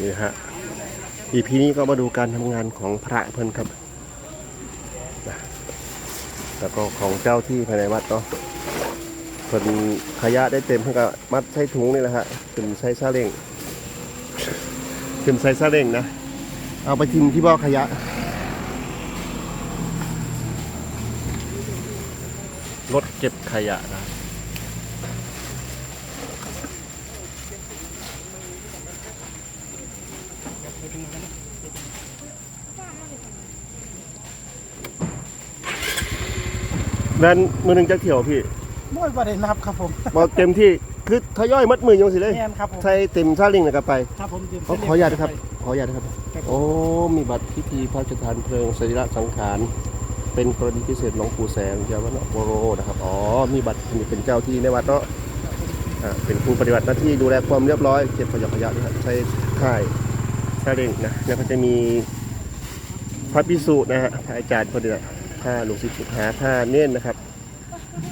นี่ฮะ EP นี้ก็มาดูการทำงานของพระเพิ่นครับ แล้วก็ของเจ้าที่ภายในวัดเนาะเพิ่นขยะได้เต็มเพิ่นก็มัดใส่ถุงนี่แหละฮะขึ้นใส่ซาเล้งขึ้นใส่ซาเล้งนะ เอาไปทิ้งที่บ่อขยะ รถเก็บขยะนะ แวนมือหนึ่งจะเที่ยวพี่บ่อยประเด็นนับครับผมบอเต็มที่คือทยอยมัดมือยังสิเลยแม่นครับผมใส่เต็มซาเลิงนะครับไปครับผมดื่มขอขออนุญาตนะครับ ขออนุญาตนะครับครับ โอ้ มีบัตรพิธีพระราชทานเพลิงสรีระสังขาร เป็นกรณีพิเศษหลวงปู่แสงเจ้าวัดโบโรนะครับ อ๋อ มีบัตรนี่เป็นเจ้าที่ในวัดเนาะอ่าเป็นผู้ปฏิบัติหน้าที่ดูแลความเรียบร้อยเก็บขยะขยะนะครับใช้ค่ายซาเล้งนะแล้วก็จะมีพระพิสุนะฮะพระอาจารย์คนเดียวผ้าหลวงศิษย์สุหาผ้าเน้นนะครับ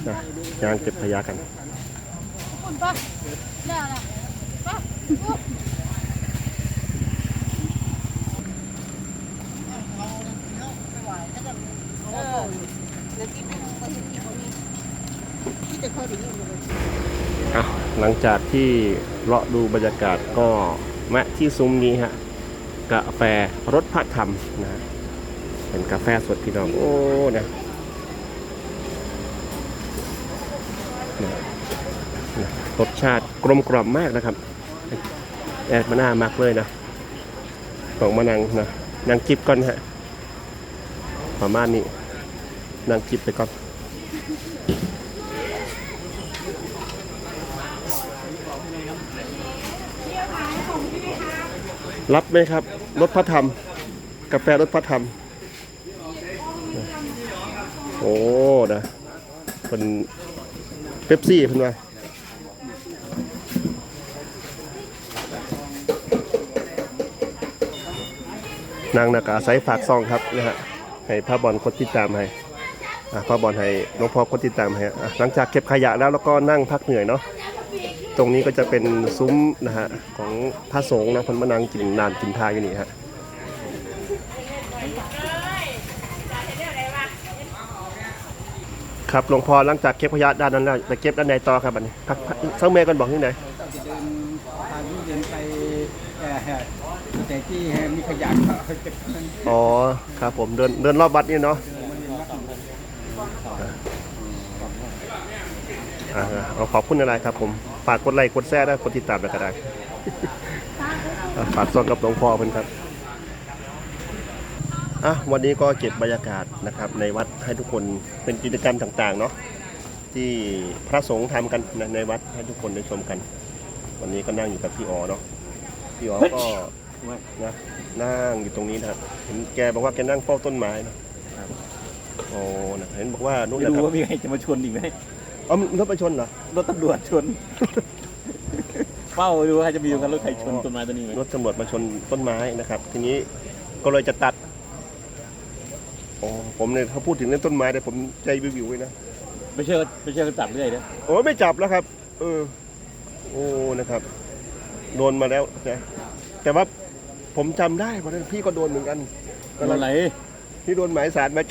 นะงานเก็บขยะกันคุณปะเนี่ยนะปะอุ๊ยอะหลังจากที่เลาะดูบรรยากาศก็แวะที่ซุ้มนี้ฮะ กาแฟรสพระธรรมนะเป็นกาแฟสดพี่น้องโอ้นะนะนะรสชาติกลมกล่อมมากนะครับแอดมาน้ามากเลยนะต้องมานังนะนั่งจิบก่อนฮะประมาณนี้นั่งจิบไปก่อน รับไหมครับ รถพระธรรม กาแฟรถพระธรรม โอ้นะเป็นเป๊ปซี่เพิ่นว่านั่งนักอาศัยฝากซองครับนะฮะให้พระบอลคนติดตามให้อะพระบอลให้หลวงพ่อคนติดตามให้หลังจากเก็บขยะแล้วแล้วก็นั่งพักเหนื่อยเนาะ ตรงนี้ก็จะเป็นซุ้มนะฮะของพระสงฆ์นะเพันมานังกินนานกินทาอยู่นี่ฮะครับหลวงพ่อหลังจากเก็บขยะด้านนั้นแล้วจะเก็บด้านไหนต่อครับอันนี้พักพักสักเมย์กันบอกที่ไหนเราจะเดินทางนี้เดินไปเอ่อแต่ที่มีขยะเขาจะมันอ๋อครับผมเดินเดินรอบวัดนี่เนาะ มันยังวัดอยู่ อ่าเอาขอบคุณอะไรครับผมฝากกดไลค์กดแชร์ได้กดติดตามแล้วก็ได้อะฝากส่งกับหลวงพ่อเพิ่นครับอะวันนี้ก็เก็บบรรยากาศนะครับในวัดให้ทุกคนเป็นกิจกรรมต่างๆเนาะที่พระสงฆ์ทำกันนะในวัดให้ทุกคนได้ชมกัน วันนี้ก็นั่งอยู่กับพี่อ๋อเนาะพี่อ๋อก็นะนั่งอยู่ตรงนี้นะครับเห็นแกบอกว่าแกนั่งเฝ้าต้นไม้นะโอ้นะเห็นบอกว่านู่นไม่นะครู้รับว่ามีใครจะมาชนอีกไหม อ๋อรถไปชนเหรอ รถตำรวจชนเฝ้าดูว่าใครจะมีกันรถใครชนต้นไม้ต้นนี้ไหมรถตำรวจมาชนต้นไม้นะครับ ทีนี้ก็เลยจะตัดโอ้ผมเนี่ยเขาพูดถึงเรื่องต้นไม้แต่ผมใจวิวๆไว้นะไม่เชื่อไม่เชื่อก็จับเรื่อยนะโอ้ไม่จับแล้วครับ เออ โอ้นะครับ โดนมาแล้วนะแต่ว่าผมจำได้เพราะนั้นพี่ก็โดนเหมือนกันโดนอะไรพี่โดนหมายสารมา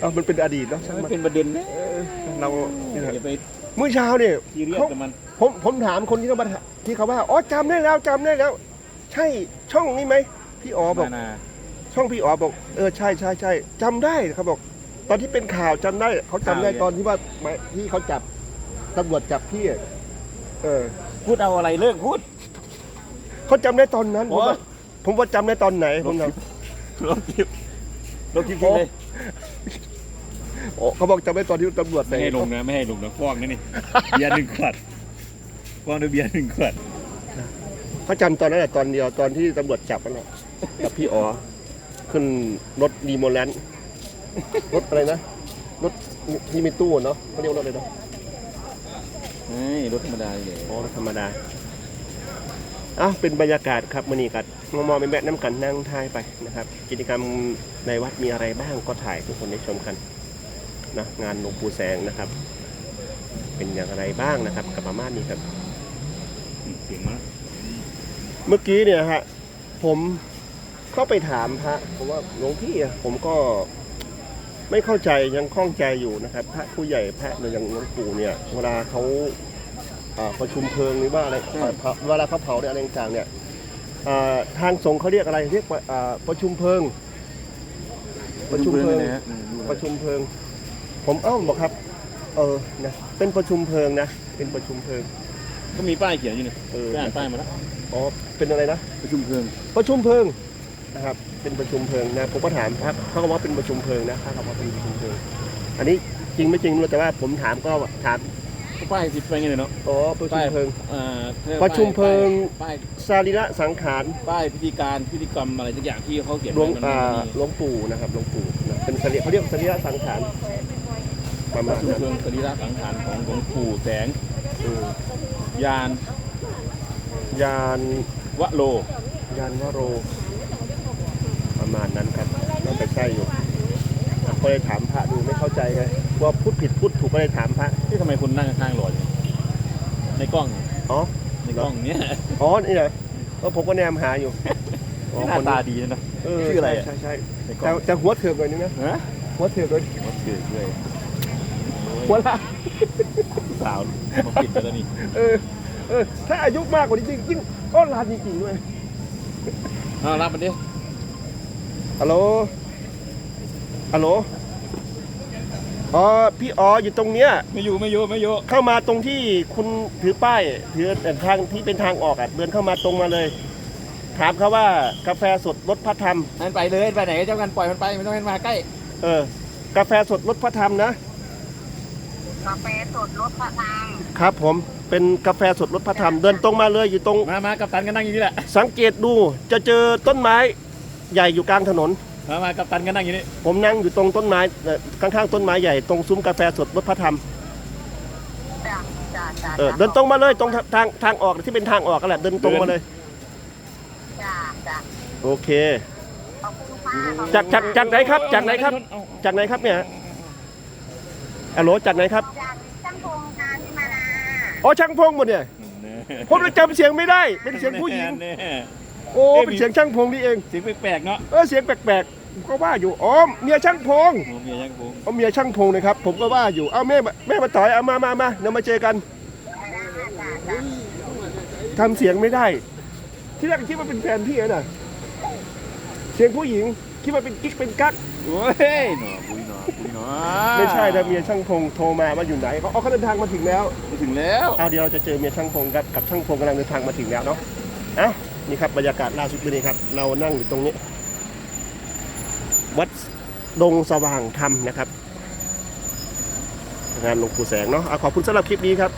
เอามันเป็นอดีตเนาะช่างไม่มันเป็นประเด็นนะเออเราเนี่ยครับอย่าไปเมื่อเช้าเนี่ยซีเรียสเขากับมันผมผมถามคนที่เขามาที่เขาว่าอ๋อจำได้แล้วจำได้แล้ว ใช่ช่องนี้ไหมพี่อ๋อบอก นานาช่องพี่อ๋อบอกเออใช่ใช่ใช่จำได้เขาบอก ตอนที่เป็นข่าวจำได้เขาจำได้ตอนที่ว่าไม่ที่เขาจับตำรวจจับพี่อะเออพูดเอาอะไรเลิกพูด เขาจำได้ตอนนั้น ผมโอ้ว่าผมว่าจำได้ตอนไหนผมจลบคลิปลบคลิปทิ้งเลยำ โอ้เขาบอกจำได้ตอนที่ตำรวจไม่ให้ลงนะไม่ให้ลงนะฟ้องนะนี่เบียร์หนึ่งขวดฟ้องด้วยเบียร์หนึ่งขวดเขาจำตอนนั้นแหละตอนเดียวตอนที่ตำรวจจับนั่นแหละกับพี่อ๋อขึ้นรถดีโมแลนด์รถอะไรนะรถที่มีตู้เนาะเขาเรียกว่ารถอะไรเนาะไม่รถธรรมดาเลยอ๋อธรรมดาอะเป็นบรรยากาศครับมือนี้กัดมอมอเป็นแบบน้ำกันนั่งทายไปนะครับ กิจกรรมในวัดมีอะไรบ้างก็ถ่ายให้ทุกคนได้ชมกัน นะงานหลวงปู่แสงนะครับ เป็นอย่างไรบ้างนะครับกับประมาณนี้ครับเสียงมาแล้วเมื่อกี้เนี่ยฮะผมเข้าไปถามพระผมว่าหลวงพี่อะผมก็ไม่เข้าใจยังข้องใจอยู่นะครับ พระผู้ใหญ่พระเนี่ยอย่างหลวงปู่เนี่ยเวลาเขาอ่าประชุมเพลิงหรือว่าอะไรเอ่อเผาเวลาเขาเผาเนี่ยอะไรต่างๆเนี่ยอ่าทางสงฆ์เขาเรียกอะไรเรียกว่าอ่าประชุมเพลิง ประชุมเพลิงนะฮะอืมดูปแล้วระชุมเพลิง ผมเอ้าบอกครับ เออนะเป็นประชุมเพลิงนะ เป็นประชุมเพลิง ก็มีป้ายเขียนอยู่เนี่ยเออ ไปอ่านป้ายมาแล้วอ๋อเป็นอะไรนะ ประชุมเพลิงประชุมเพลิงนะครับ เป็นประชุมเพลิงนะผมก็ถามพระเขาก็ว่าเป็นประชุมเพลิงนะพระเขาว่าเป็นประชุมเพลิง อันนี้จริงไม่จริงไม่รู้แต่ว่าผมถามก็ถามก็ป้ายสิบไปไงเนี่ยเนาะอ๋อประชุมเพลิง อ่าเรียกประชุมเพลิง ป้ายสรีระสังขารป้ายพิธีการพิธีกรรมอะไรทุกอย่างที่เขาเขียนหลวงไมันอ่ามีหลวงปู่นะครับหลวงปู่นะเป็นสรีเขาเรียกสรีระสังขาร ประปมาระณชุมนั้นเพลิงสรีระสังขารของหลวงปู่แสงอืมยานยานวโรยานวโร ประมาณนั้นครับน่าจะใช่อยู่ก็เลยถามพระดูไม่เข้าใจไงว่าพูดผิดพูดถูกก็เลยถามพระที่ทำไมคุณนั่งข้างๆหล่ออย่างนี้ในกล้องอ๋อในกล้องเนี้ยอ๋อนี่เหรอเออผมก็แนมหาอยู่อ๋อหน้าคนตาดีนะเออชื่ออะไรอะ ใช่ใช่ในกใช่ล้แต่องแต่หัวเถือกหน่อยนึงนะฮะหัวเถือกเลยวัดเกิดเลย หัวละสาวมาปิดไปแล้วนี่เออเออถ้าอายุมากกว่านี้จริงยิ่งก็ลานจริงๆด้วยเอารับมันดิฮัลโหลฮัลโหลอ๋อพี่อ๋ออยู่ตรงเนี้ย ไม่อยู่ไม่อยู่ไม่อยู่เข้ามาตรงที่คุณถือป้ายถือทางที่เป็นทางออกอะเดินเข้ามาตรงมาเลย ถามเขาว่ากาแฟสดรสพระธรรมนั่นไปเลยไปไหนเจ้ากันปล่อยมันไปไม่ต้องให้มันมาใกล้ เออ กาแฟสดรสพระธรรมนะ กาแฟสดรสพระธรรมครับผมเป็นกาแฟสดรสพระธรรมเดินตรงมาเลยอยู่ตรง มามากับตันก็นั่งอยู่นี่แหละ สังเกตดูจะเจอต้นไม้ใหญ่อยู่กลางถนน มามากับตันก็นั่งอยู่นี่ ผมนั่งอยู่ตรงต้นไม้เอ่อข้างๆต้นไม้ใหญ่ตรงซุ้มกาแฟสดรสพระธรรมจ้ะจ้ะจ้ะเออเดินตรงมาเลยตรงทางทางออกที่เป็นทางออกกันแหละเดินตรงมาเลยจ้ะจ้ะโอเค ขอบคุณค่ะขอบคุณจากจากจากไหนครับจากไหนครับเอาจากไหนครับเนี่ย อะโหลจากไหนครับ จากช่างพงการที่มานาอ๋อช่างพงหมดเนี่ยๆผมเลยจำเสียงไม่ได้ เป็นเสียงผู้หญิง แน่โอ้เป็นเสียงช่างพงนี่เองๆเสียงแปลกๆเนาะเออเสียงแปลกๆผมก็ว่าอยู่อ๋อเมียช่างพงโอ้เมียยังกูเอาเมียช่างพงนะครับ ผมก็ว่าอยู่ เอาแม่มาแม่มาต่อยเอามามามาเดี๋ยวมาเจอกันทำเสียงไม่ได้ ที่แรกคิดว่าเป็นแฟนพี่น่ะเสียงผู้หญิง คิดว่าเป็นกิ๊กเป็นกั๊กโอ้ยหนอปุยหนอปุยหนอไม่ใช่นะเมียช่างพงโทรมาว่าอยู่ไหนเขาเอาเขาเดินทางมาถึงแล้วมาถึงแล้วเอาเดี๋ยวเราจะเจอเมียช่างพงกับกับช่างพงกำลังเดินทางมาถึงแล้วเนาะเอ้านี่ครับบรรยากาศล่าสุดวันนี้ครับ เรานั่งอยู่ตรงนี้ วัดดงสว่างธรรมนะครับ งานหลวงปู่แสงเนาะเอาขอบคุณสำหรับคลิปนี้ครับ